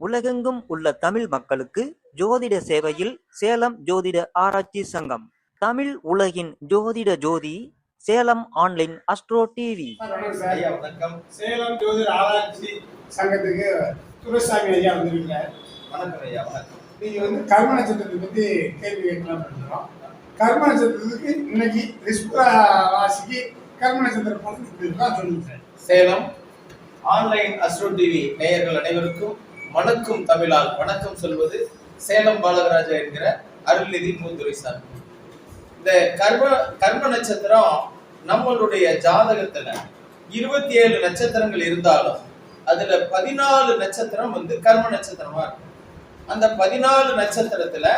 உலகெங்கும் உள்ள தமிழ் மக்களுக்கு ஜோதிட சேவையில் சேலம் ஜோதிட ஆராய்ச்சி சங்கம். தமிழ் உலகின் ஜோதிட ஜோதி சேலம் ஆன்லைன் அஸ்ட்ரோ டிவி. வணக்கம். சேலம் ஜோதிட ஆராய்ச்சி சங்கத்துக்கு துரைசாமி ஐயா வந்திருக்கிறார். வணக்கம் ஐயா வணக்கம். நீங்க வந்து கர்ம நட்சத்திரத்தை பத்தி கேள்வி கேட்கலாம் கர்ம நட்சத்திரத்துக்கு இன்னைக்கு ரிஷ்ப ராசிக்கு கர்ம நட்சத்திரம் பொறுத்து சொல்லுங்க sir. Salem online astro TV நேயர்கள் அனைவருக்கும் வணக்கம் தமிழால். வணக்கம் சொல்வது சேலம் பாலகராஜா என்கிற அருள்நிதி மூதுரைசாமி இந்த கர்ம கர்ம நட்சத்திரம் நம்மளுடைய ஜாதகத்துல இருபத்தி ஏழு நட்சத்திரங்கள் இருந்தாலும் அதுல பதினாலு நட்சத்திரம் வந்து கர்ம நட்சத்திரமா இருக்கும். அந்த பதினாலு நட்சத்திரத்துல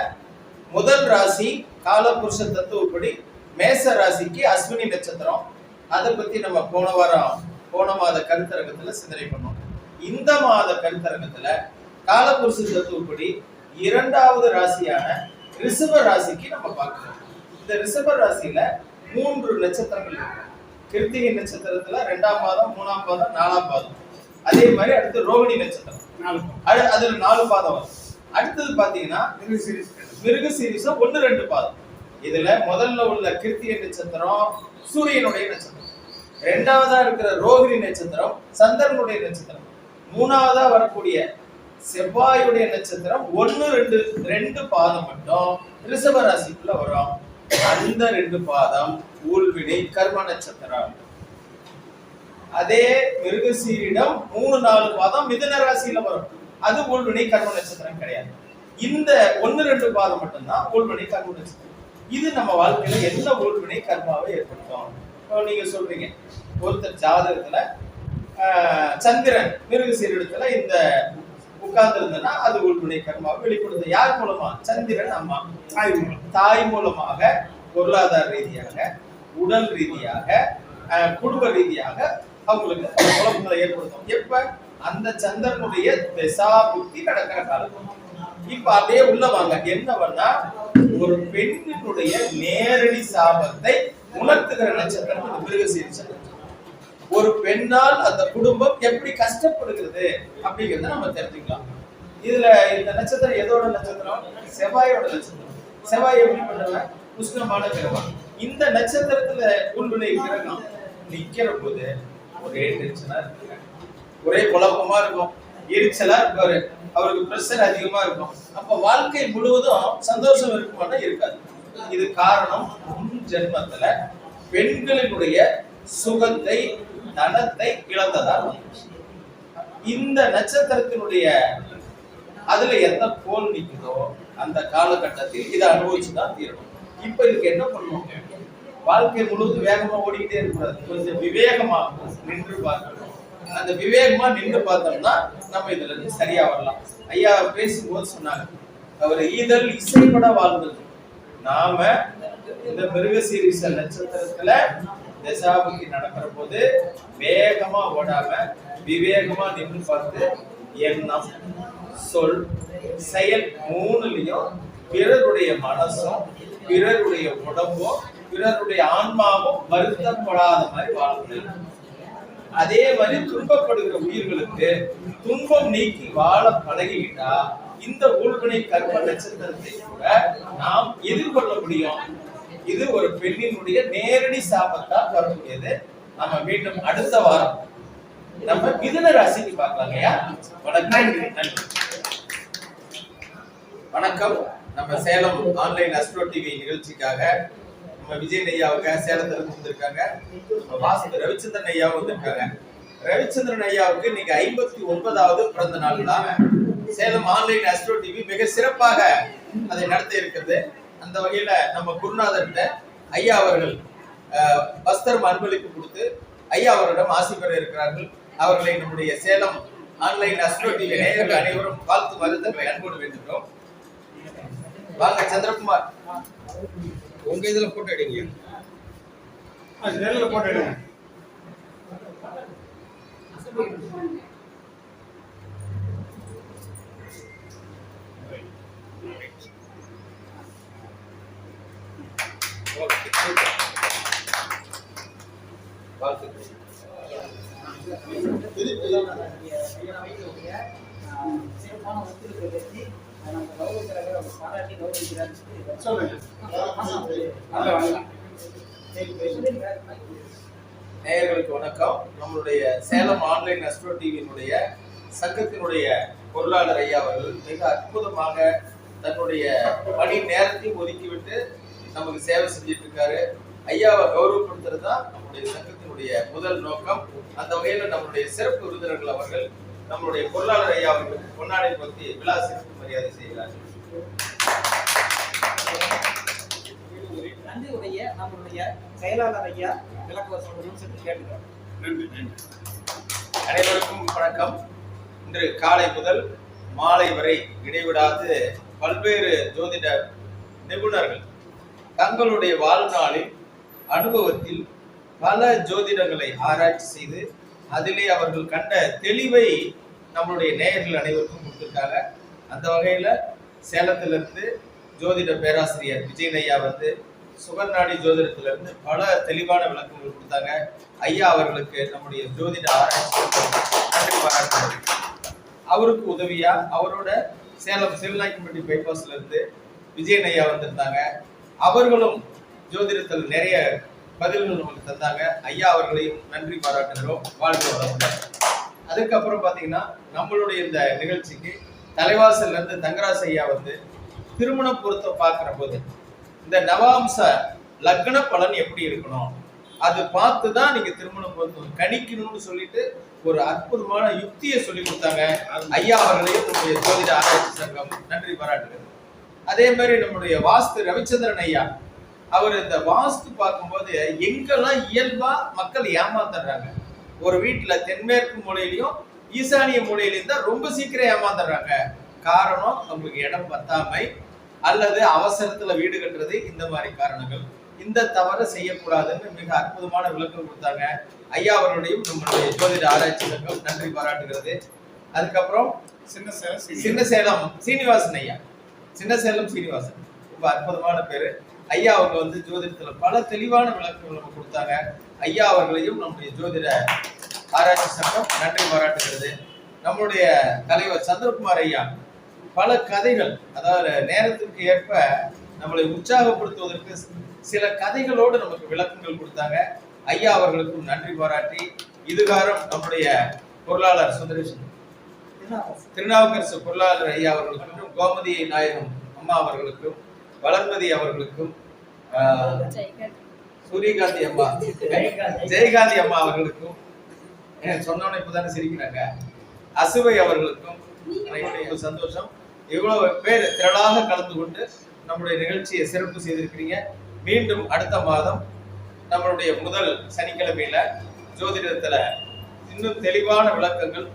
முதல் ராசி காலபுருஷ தத்துவப்படி மேச ராசிக்கு அஸ்வினி நட்சத்திரம். அதை பத்தி நம்ம போன வாரம் போன மாத கருத்தரகத்துல சிந்தனை பண்ணோம். இந்த மாத கருத்தரங்கத்துல காலபுருஷ தத்துவப்படி இரண்டாவது ராசியான ரிஷப ராசிக்கு நம்ம பார்க்கிறோம். இந்த ரிஷப ராசியில மூன்று நட்சத்திரங்கள் இருக்கு. கிருத்திகை நட்சத்திரத்துல ரெண்டாம் பாதம் மூணாம் பாதம் நாலாம் பாதம். அதே மாதிரி அடுத்து ரோகிணி நட்சத்திரம். நாலு அதுல நாலு பாதம் வரும். அடுத்தது பாத்தீங்கன்னா சீரிஸ் மிருக சீரிசம் ஒன்னு ரெண்டு பாதம். இதுல முதல்ல உள்ள கிருத்திகை நட்சத்திரம் சூரியனுடைய நட்சத்திரம். ரெண்டாவதா இருக்கிற ரோகிணி நட்சத்திரம் சந்திரனுடைய நட்சத்திரம். மூணாவதா வரக்கூடிய செவ்வாயுடைய நட்சத்திரம் ஒன்னு ரெண்டு ரெண்டு பாதம் மட்டும் ரிஷப ராசிக்குள்ள வரும். அந்த ரெண்டு பாதம் ஊழ்வினை கர்ம நட்சத்திரம். அதே மிருகசீரிடம் மூணு நாலு பாதம் மிதன ராசியில வரும். அது ஊழ்வினை கர்ம நட்சத்திரம் கிடையாது. இந்த ஒன்னு ரெண்டு பாதம் மட்டும்தான் ஊழ்வினை கர்ம நட்சத்திரம். இது நம்ம வாழ்க்கையில எந்த ஊழ்வினை கர்மாவை ஏற்படுத்தும்? நீங்க சொல்றீங்க. ஒருத்தர் ஜாதகத்துல சந்திரன் மிருகசீரிடத்துல இந்த உட்கார்ந்து இருந்ததுன்னா அது ஊழ்வினை கர்மாவை வெளிப்படுத்தும் யார் மூலமா? சந்திரன் அம்மா. தாய் தாய் மூலமாக பொருளாதார ரீதியாக உடல் ரீதியாக குடும்ப ரீதியாக அவங்களுக்கு குழப்பங்களை ஏற்படுத்தும். எப்ப? அந்த சந்திரனுடைய திசா புத்தி நடக்கிற காலம் இப்ப அப்படியே உள்ள வாங்க. என்னவன்னா ஒரு பெண்ணினுடைய நேரடி சாபத்தை உணர்த்துகிற நட்சத்திரம் இந்த மிருகசீரிஷ நட்சத்திரம் ஒரு பெண்ணால் அந்த குடும்பம் எப்படி கஷ்டப்படுகிறது அப்படிங்கறத நம்ம தெரிஞ்சுக்கலாம். இதுல இந்த நட்சத்திரம் எதோட நட்சத்திரம்? செவ்வாயோட நட்சத்திரம். செவ்வாய் எப்படி பண்ணுவேன்? உஷ்ணமான கிரகம் இந்த நட்சத்திரத்துல உள்வினை கிரகம் நிக்கிற போது ஒரே டென்ஷனா இருக்கு ஒரே குழப்பமா இருக்கும். எரிச்சலா இருப்பாரு. அவருக்கு பிரஷர் அதிகமா இருக்கும். அப்ப வாழ்க்கை முழுவதும் சந்தோஷம் இருக்குமானா இருக்காது. இது காரணம் முன் ஜென்மத்துல பெண்களினுடைய சுகத்தை தனத்தை இழந்ததால் இந்த நட்சத்திரத்தினுடைய அதுல எந்த கோல் நிற்குதோ அந்த காலகட்டத்தில் இதை அனுபவிச்சுதான் தீரணும். இப்ப இதுக்கு என்ன பண்ணணும் வாழ்க்கை முழுவதும் வேகமா ஓடிக்கிட்டே இருக்கிறது கொஞ்சம் விவேகமா நின்று பார்க்கணும். அந்த விவேகமா நின்று பார்த்தோம்னா நம்ம இதுல இருந்து சரியா வரலாம். ஐயா பேசும்போது சொன்னாங்க அவர் ஈதல் இசைப்பட வாழ்ந்தது நாம இந்த மிருகசீரிச நட்சத்திரத்துல தசாபுக்கு நடக்கிற போது வேகமா ஓடாம விவேகமா நின்று பார்த்து எண்ணம் சொல் செயல் மூணுலயும் பிறருடைய மனசும் பிறருடைய உடம்பும் பிறருடைய ஆன்மாவும் வருத்தப்படாத மாதிரி வாழணும் அதே மாதிரி துன்பப்படுகிற உயிர்களுக்கு துன்பம் நீக்கி வாழ பழகிக்கிட்டா இந்த ஊழ்வினை கர்ம நட்சத்திரத்தை கூட நாம் எதிர்கொள்ள முடியும். இது ஒரு பெண்ணினுடைய நேரடி சாபத்தால் வரக்கூடியது. நம்ம மீண்டும் அடுத்த வாரம் நம்ம மிதுன ராசிக்கு பார்க்கலாம் ஐயா வணக்கம். வணக்கம். நம்ம சேலம் ஆன்லைன் அஸ்ட்ரோ டிவி நிகழ்ச்சிக்காக நம்ம விஜய் ஐயாவுக்கு சேலத்துல இருந்து வந்திருக்காங்க. நம்ம வாசு ரவிச்சந்திரன் ஐயாவும் வந்திருக்காங்க. ரவிச்சந்திரன் ஐயாவுக்கு இன்னைக்கு ஐம்பத்தி ஒன்பதாவது பிறந்த நாள் தான். சேலம் ஆன்லைன் அஸ்ட்ரோ டிவி மிக சிறப்பாக அதை நடத்த இருக்கிறது அந்த வகையில நம்ம குருநாதர்கிட்ட ஐயா அவர்கள் வஸ்திரம் அன்பளிப்பு கொடுத்து ஐயா அவரிடம் ஆசி பெற இருக்கிறார்கள். அவர்களை நம்முடைய சேலம் ஆன்லைன் அஸ்ட்ரோ டிவி நேயர்கள் அனைவரும் வாழ்த்து மருந்து அன்போடு வேண்டுகிறோம். வாங்க சந்திரகுமார். உங்க இதுல போட்டோ எடுங்க. அது நெல்லில் போட்டுடுங்க வாழ்த்துக்கள் அதிகமான ஒத்துழைப்பை வச்சு நம்ம கௌரவத்தில் அவங்க பாராட்டி கௌரவிக்கிறார் நேயர்களுக்கு வணக்கம். நம்மளுடைய சேலம் ஆன்லைன் அஸ்ட்ரோ டிவியினுடைய சங்கத்தினுடைய பொருளாளர் ஐயா அவர்கள் மிக அற்புதமாக தன்னுடைய பணி நேரத்தையும் ஒதுக்கிவிட்டு நமக்கு சேவை செஞ்சுட்டு இருக்காரு ஐயாவை கௌரவப்படுத்துறது தான் நம்முடைய சங்கத்தினுடைய முதல் நோக்கம். அந்த வகையில நம்மளுடைய சிறப்பு விருந்தினர்கள் அவர்கள் நம்மளுடைய பொருளாளர் ஐயா அவர்களுக்கு பொன்னாடை பற்றி விழா சிறப்பு மரியாதை செய்கிறார்கள் நன்றி உடைய நம்மளுடைய செயலாளர் ஐயா சொல்லி கேட்டுக்கிறோம் அனைவருக்கும் வணக்கம். இன்று காலை முதல் மாலை வரை இடைவிடாது பல்வேறு ஜோதிட நிபுணர்கள் தங்களுடைய வாழ்நாளில் அனுபவத்தில் பல ஜோதிடங்களை ஆராய்ச்சி செய்து அதிலே அவர்கள் கண்ட தெளிவை நம்மளுடைய நேயர்கள் அனைவருக்கும் கொடுத்துருக்காங்க. அந்த வகையில் சேலத்திலிருந்து ஜோதிட பேராசிரியர் விஜயன் வந்து சுகர்நாடி ஜோதிடத்திலிருந்து பல தெளிவான விளக்கங்கள் கொடுத்தாங்க. ஐயா அவர்களுக்கு நம்முடைய ஜோதிட ஆராய்ச்சி நன்றி பாராட்டுகிறேன் அவருக்கு உதவியா அவரோட சேலம் சிவநாயக்கம்பட்டி பைபாஸ்ல இருந்து விஜயன் வந்திருந்தாங்க. அவர்களும் ஜோதிடத்தில் நிறைய பதில்கள் நமக்கு தந்தாங்க. ஐயா அவர்களையும் நன்றி பாராட்டுகிறோம். வாழ்க்கை வளமுடன். அதுக்கப்புறம் பார்த்தீங்கன்னா நம்மளுடைய இந்த நிகழ்ச்சிக்கு தலைவாசல்ல இருந்து தங்கராசு ஐயா வந்து திருமண பொருத்தம் பார்க்குற போது இந்த நவாம்ச லக்ன பலன் எப்படி இருக்கணும்? அது பார்த்து தான் நீங்க திருமண பொருத்தம் கணிக்கணும்னு சொல்லிட்டு ஒரு அற்புதமான யுக்தியை சொல்லி கொடுத்தாங்க. ஐயா அவர்களையும் நம்முடைய ஜோதிட ஆராய்ச்சி சங்கம் நன்றி பாராட்டுகிறது. அதே மாதிரி நம்முடைய வாஸ்து ரவிச்சந்திரன் ஐயா அவர் இந்த வாஸ்து பார்க்கும்போது எங்கெல்லாம் இயல்பா மக்கள் ஏமாந்துடுறாங்க? ஒரு வீட்டுல தென்மேற்கு மூலையிலையும் ஈசானிய மூலையிலையும் தான் ரொம்ப சீக்கிரம் ஏமாந்துடுறாங்க. காரணம் அவங்களுக்கு இடம் பத்தாமை அல்லது அவசரத்துல வீடு கட்டுறது இந்த மாதிரி காரணங்கள். இந்த தவறை செய்யக்கூடாதுன்னு மிக அற்புதமான விளக்கம் கொடுத்தாங்க. ஐயா அவர்களுடையும் நம்மளுடைய ஜோதிட ஆராய்ச்சி சங்கம் நன்றி பாராட்டுகிறது. அதுக்கப்புறம் சின்ன சேலம் சின்ன சேலம் சீனிவாசன் ஐயா. சின்ன சேலம் சீனிவாசன். ரொம்ப அற்புதமான பேரு. ஐயா அவங்க வந்து ஜோதிடத்துல பல தெளிவான விளக்கங்கள் நம்ம கொடுத்தாங்க. ஐயா அவர்களையும் நம்முடைய ஜோதிட ஆராய்ச்சி சங்கம் நன்றி பாராட்டுகிறது. நம்முடைய தலைவர் சந்திரகுமார் ஐயா பல கதைகள் அதாவது நேரத்திற்கு ஏற்ப நம்மளை உற்சாகப்படுத்துவதற்கு சில கதைகளோடு நமக்கு விளக்கங்கள் கொடுத்தாங்க. ஐயா அவர்களுக்கும் நன்றி பாராட்டி இதுகாரம் நம்முடைய பொருளாளர் சுந்தரேஷன் திருநாவுக்கரசு பொருளாளர் ஐயா அவர்களுக்கும் கோமதி நாயகம் அம்மா அவர்களுக்கும் வளர்மதி அவர்களுக்கும் சூரியகாந்தி அம்மா ஜெயகாந்தி அம்மா அவர்களுக்கும் சொன்னவன இப்பதானே சிரிக்கிறாங்க. அசுவை அவர்களுக்கும் சந்தோஷம். இவ்வளவு பேர் திரளாக கலந்து கொண்டு நம்முடைய நிகழ்ச்சியை சிறப்பு செய்திருக்கிறீங்க. மீண்டும் அடுத்த மாதம் நம்மளுடைய முதல் சனிக்கிழமையில ஜோதிடத்துல இன்னும் தெளிவான விளக்கங்கள்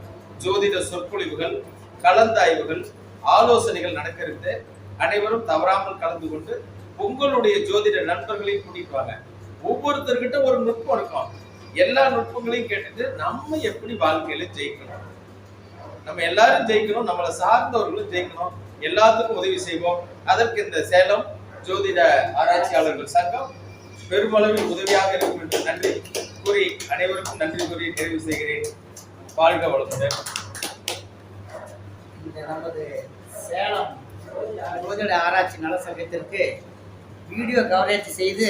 ஜோதிட சொற்பொழிவுகள் கலந்தாய்வுகள் ஆலோசனைகள் நடக்க இருந்து அனைவரும் தவறாமல் கலந்து கொண்டு உங்களுடைய ஜோதிட நண்பர்களையும் கூட்டிட்டு வாங்க. ஒவ்வொருத்தர்கிட்ட ஒரு நுட்பம் இருக்கும். எல்லா நுட்பங்களையும் கேட்டுட்டு நம்ம எப்படி வாழ்க்கையில ஜெயிக்கணும்? நம்ம எல்லாரும் ஜெயிக்கணும் நம்மளை சார்ந்தவர்களும் ஜெயிக்கணும். எல்லாத்துக்கும் உதவி செய்வோம். அதற்கு இந்த சேலம் ஜோதிட ஆராய்ச்சியாளர்கள் சங்கம் பெருமளவில் உதவியாக இருக்கும் என்று நன்றி கூறி அனைவருக்கும் நன்றி கூறி நிறைவு செய்கிறேன். வாழ்க வளமுடன். நமது சேலம். ஜோதிட ஆராய்ச்சி நல சங்கத்திற்கு வீடியோ கவரேஜ் செய்து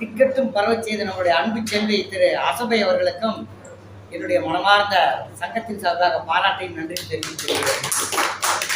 டிக்கெட்டும் பரவ செய்த நம்முடைய அன்பு செல்வி திரு அசபை அவர்களுக்கும் என்னுடைய மனமார்ந்த சங்கத்தின் சார்பாக பாராட்டையும் நன்றி தெரிவித்துக் கொள்கிறேன்.